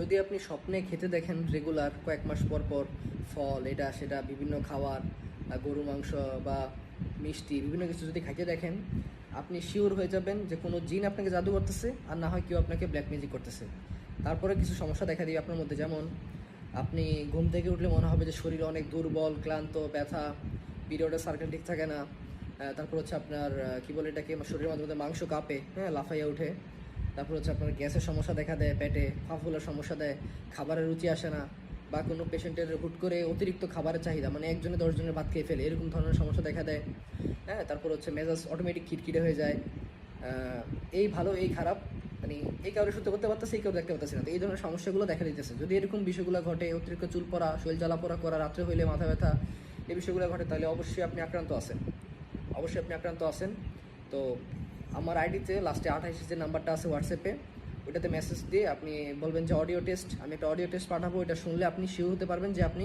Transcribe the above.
যদি আপনি স্বপ্নে খেতে দেখেন রেগুলার কয়েক মাস পর পর ফল এটা সেটা বিভিন্ন আহ, গরু মাংস বা মিষ্টি বিভিন্ন কিছু যদি খাইতে দেখেন আপনি শিওর হয়ে যাবেন যে কোনো জিন আপনাকে জাদু করতেছে আর না হয় কেউ আপনাকে ব্ল্যাক ম্যাজিক করতেছে। তারপরে কিছু সমস্যা দেখা দিবে আপনার মধ্যে। যেমন আপনি ঘুম থেকে উঠলে মনে হবে যে শরীর অনেক দুর্বল ক্লান্ত ব্যথা পিরিয়ডের সার্কেল ঠিক থাকে না। তারপর হচ্ছে আপনার কী বলে এটাকে? শরীরের মাঝে মাংস কাঁপে হ্যাঁ লাফাইয়া ওঠে। তারপর হচ্ছে আপনার গ্যাসের সমস্যা দেখা দেয়, পেটে ফাফুলার সমস্যা দেয়, খাবারের রুচি আসে না বা কোনো পেশেন্টের হুট করে অতিরিক্ত খাবারের চাহিদা মানে একজনে দশজনের ভাত খেয়ে ফেলে, এরকম ধরনের সমস্যা দেখা দেয়। হ্যাঁ তারপর হচ্ছে মেজাজ অটোমেটিক খিটখিটে হয়ে যায়। এই ভালো, এই খারাপ মানে এই কাউরে সহ্য করতে পারতেছে, এই কেউ দেখতে পারতেছে না। তো এই ধরনের সমস্যাগুলো দেখা দিতেছে। যদি এরকম বিষয়গুলো ঘটে, অতিরিক্ত চুল পড়া, শরীর জ্বালা পড়া করা, রাত্রে হইলে মাথা ব্যথা, এই বিষয়গুলো ঘটে, তাহলে অবশ্যই আপনি আক্রান্ত আছেন। অবশ্যই আপনি আক্রান্ত আছেন। তো আমার আইডিতে লাস্টে আঠাশে যে নাম্বারটা আছে হোয়াটসঅ্যাপে ওটাতে মেসেজ দিয়ে আপনি বলবেন যে অডিও টেস্ট আমি একটা অডিও টেস্ট পাঠাবো এটা শুনলে আপনি শিওর হতে পারবেন যে আপনি